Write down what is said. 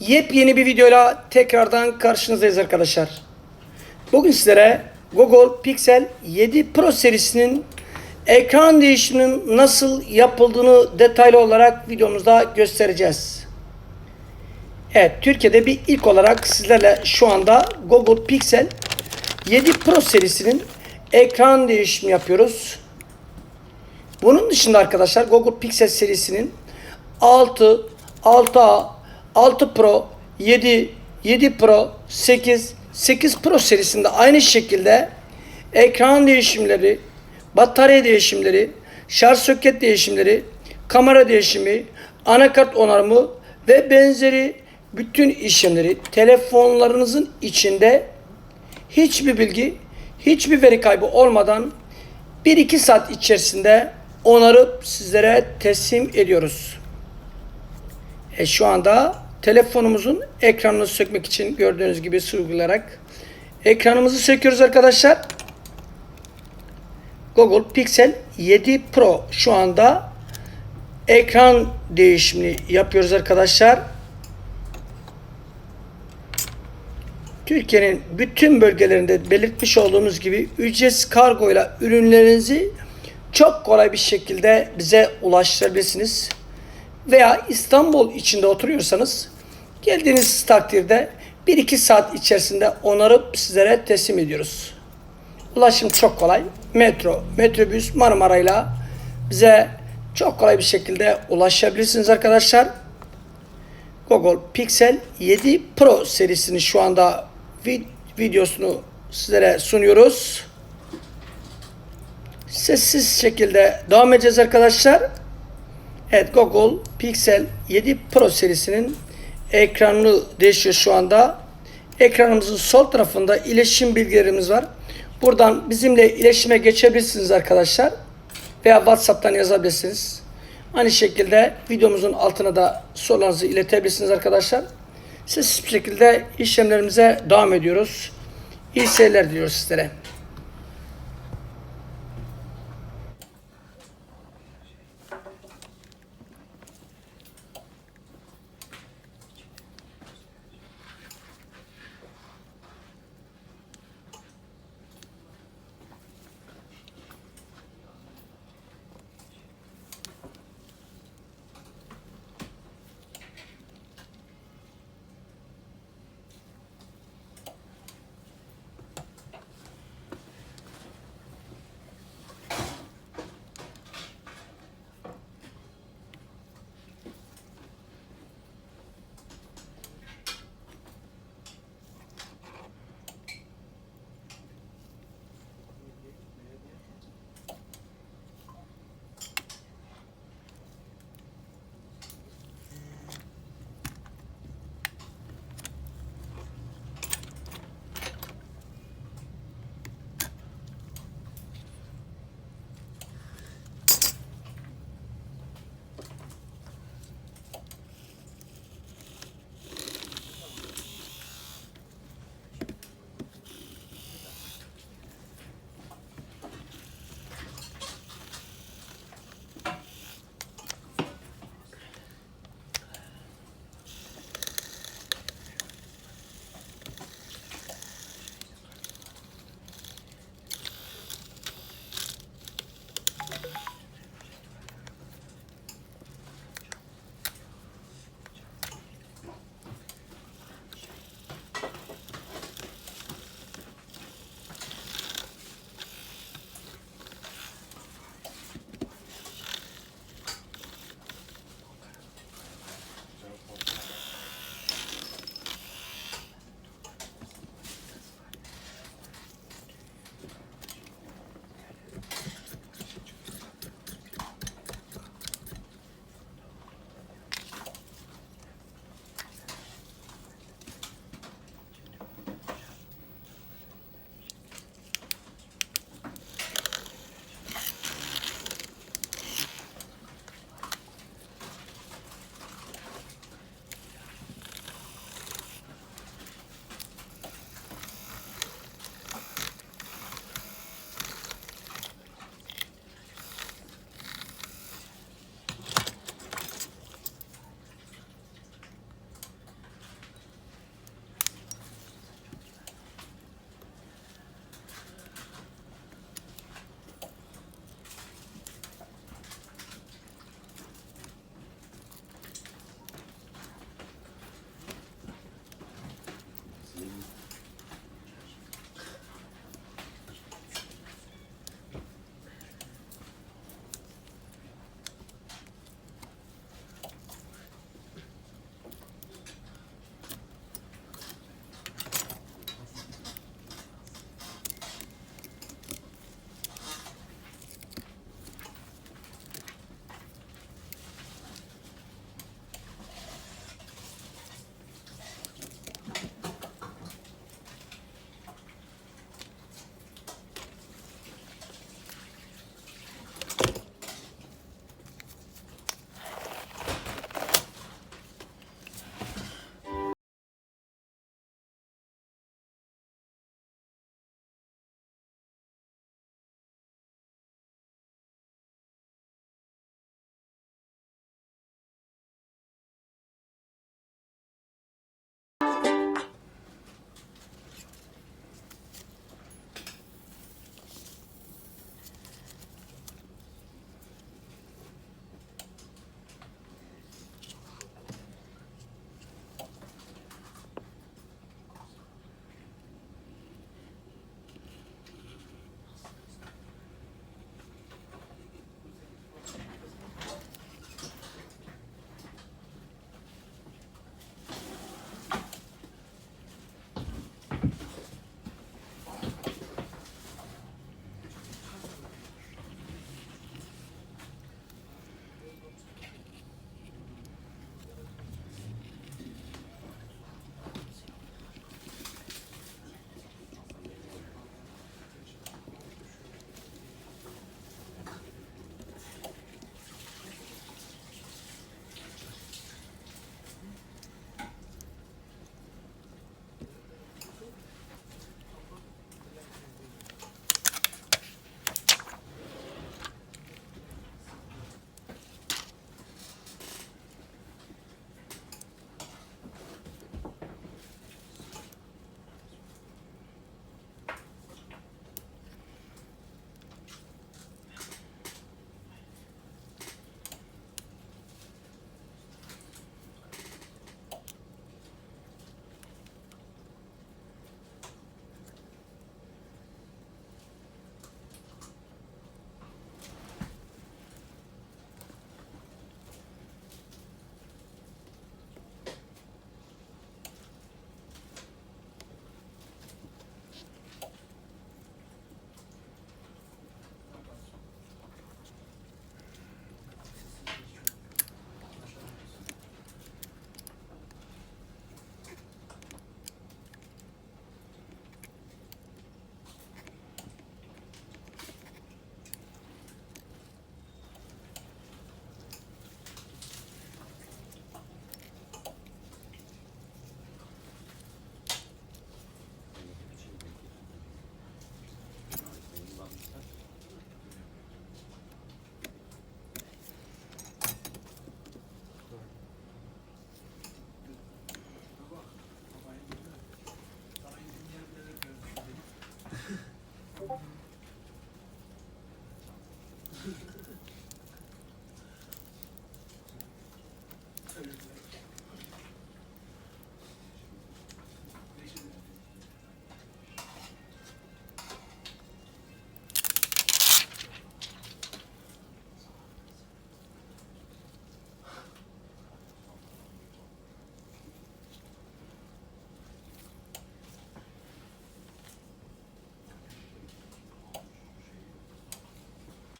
Yepyeni bir videoyla tekrardan karşınızdayız arkadaşlar. Bugün sizlere Google Pixel 7 Pro serisinin ekran değişiminin nasıl yapıldığını detaylı olarak videomuzda göstereceğiz. Evet, Türkiye'de bir ilk olarak sizlerle şu anda Google Pixel 7 Pro serisinin ekran değişimi yapıyoruz. Bunun dışında arkadaşlar Google Pixel serisinin 6, 6A, 6 Pro, 7, 7 Pro, 8, 8 Pro serisinde aynı şekilde ekran değişimleri, batarya değişimleri, şarj soket değişimleri, kamera değişimi, anakart onarımı ve benzeri bütün işlemleri telefonlarınızın içinde hiçbir bilgi, hiçbir veri kaybı olmadan 1-2 saat içerisinde onarıp sizlere teslim ediyoruz. E şu anda telefonumuzun ekranını sökmek için gördüğünüz gibi uygulayarak ekranımızı söküyoruz arkadaşlar. Google Pixel 7 Pro şu anda ekran değişimini yapıyoruz arkadaşlar. Türkiye'nin bütün bölgelerinde belirtmiş olduğumuz gibi ücretsiz kargoyla ürünlerinizi çok kolay bir şekilde bize ulaştırabilirsiniz. Veya İstanbul içinde oturuyorsanız geldiğiniz takdirde 1-2 saat içerisinde onarıp sizlere teslim ediyoruz. Ulaşım çok kolay. Metro, metrobüs, Marmara'yla bize çok kolay bir şekilde ulaşabilirsiniz arkadaşlar. Google Pixel 7 Pro serisini şu anda vid- videosunu sizlere sunuyoruz. Sessiz şekilde devam edeceğiz arkadaşlar. Evet Google Pixel 7 Pro serisinin ekranını değişiyor şu anda. Ekranımızın sol tarafında iletişim bilgilerimiz var. Buradan bizimle iletişime geçebilirsiniz arkadaşlar. Veya WhatsApp'tan yazabilirsiniz. Aynı şekilde videomuzun altına da sorularınızı iletebilirsiniz arkadaşlar. Bir şekilde işlemlerimize devam ediyoruz. İyi seyirler diliyoruz sizlere.